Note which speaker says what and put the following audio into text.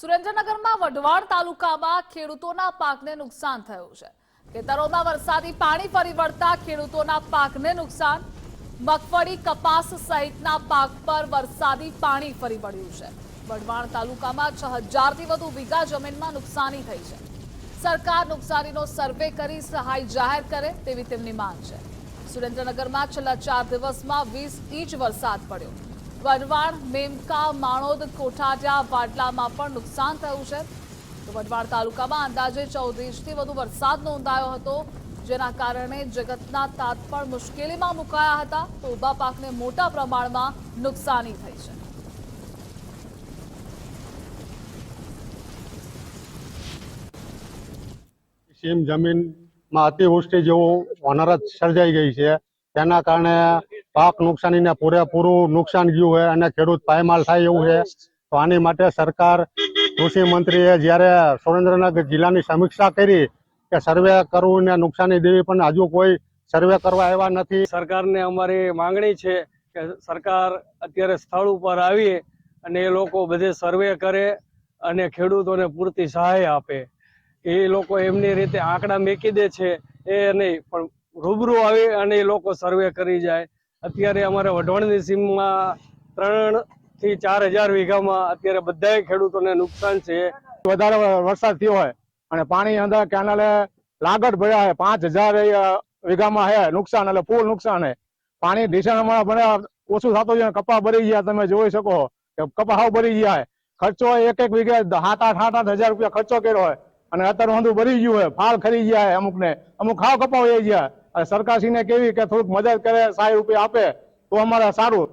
Speaker 1: સુરેન્દ્રનગરમાં વઢવાણ તાલુકામાં ખેડૂતોના પાકને નુકસાન થયું છે. ખેતરોમાં વરસાદી પાણી ફરી વળતા ખેડૂતોના પાકને નુકસાન. મગફળી, કપાસ સહિતના પાક પર વરસાદી પાણી ફરી વળ્યું છે. વઢવાણ તાલુકામાં છ હજારથી વધુ વીઘા જમીનમાં નુકસાની થઈ છે. સરકાર નુકસાનીનો સર્વે કરી સહાય જાહેર કરે તેવી તેમની માંગ છે. સુરેન્દ્રનગરમાં છેલ્લા ચાર દિવસમાં વીસ ઇંચ વરસાદ પડ્યો. વઢવાણ, મેમકા, માણોદ કોઠાજા વાડલામાં પણ નુકસાન થયું છે. તો વઢવાણ તાલુકામાં અંદાજે ચૌદ ઇંચથી વધુ વરસાદ નોંધાયો હતો, જેના કારણે જગતના તાત પણ મુશ્કેલીમાં મુકાયા હતા. તો ઊભા પાકને મોટા પ્રમાણમાં નુકસાની થઈ છે.
Speaker 2: સીમ જમીનમાં અતિવૃષ્ટિ જેવું હોનારત સર્જાઈ ગઈ છે. તેના કારણે પાક નુકસાનીને પૂરેપૂરું નુકસાન ગયું છે અને ખેડૂત પાયમાલ થાય એવું છે, તો આની માટે સરકાર કૃષિ મંત્રીએ જ્યારે સુરેન્દ્રનગર જિલ્લાની સમીક્ષા કરી કે સર્વે કરવું ને નુકસાની દેવી, પણ હજુ કોઈ સર્વે કરવા આવ્યા નથી.
Speaker 3: સરકારને અમારી માંગણી છે કે સરકાર અત્યારે સ્થળ ઉપર આવી અને એ લોકો બધે સર્વે કરે અને ખેડૂતોને પૂરતી સહાય આપે. એ લોકો એમની રીતે આંકડા મેકી દે છે, એ નહીં, પણ રૂબરૂ આવી અને એ લોકો સર્વે કરી જાય. અત્યારે અમારે વઢવાણની સીમમાં ત્રણથી ચાર હજાર વીઘામાં અત્યારે બધાય ખેડૂતોને નુકસાન છે.
Speaker 4: વધારે વરસાદ થયો હોય અને પાણી અંદર કેનાલે લાગત ભર્યા હોય, પાંચ હજાર વીઘામાં હે, નુકસાન એટલે ફૂલ નુકસાન હે. પાણી ડિસેમ્બરમાં બને ઓછું થતું છે કપા ભરી ગયા, તમે જોઈ શકો કે કપા હાવ ભરી ગયા ખર્ચો એક એક વીઘે સાત આઠ આઠ આઠ હજાર રૂપિયા ખર્ચો કર્યો હોય અને અત્યારે વાંધું ભરી ગયું હોય ફાળ ખરી ગયા અમુક ને અમુક ખાવ કપા ગયા સરકારશ્રીને કેવી કે થોડુંક મદદ કરે સહાય રૂપિયા આપે તો અમારે સારું.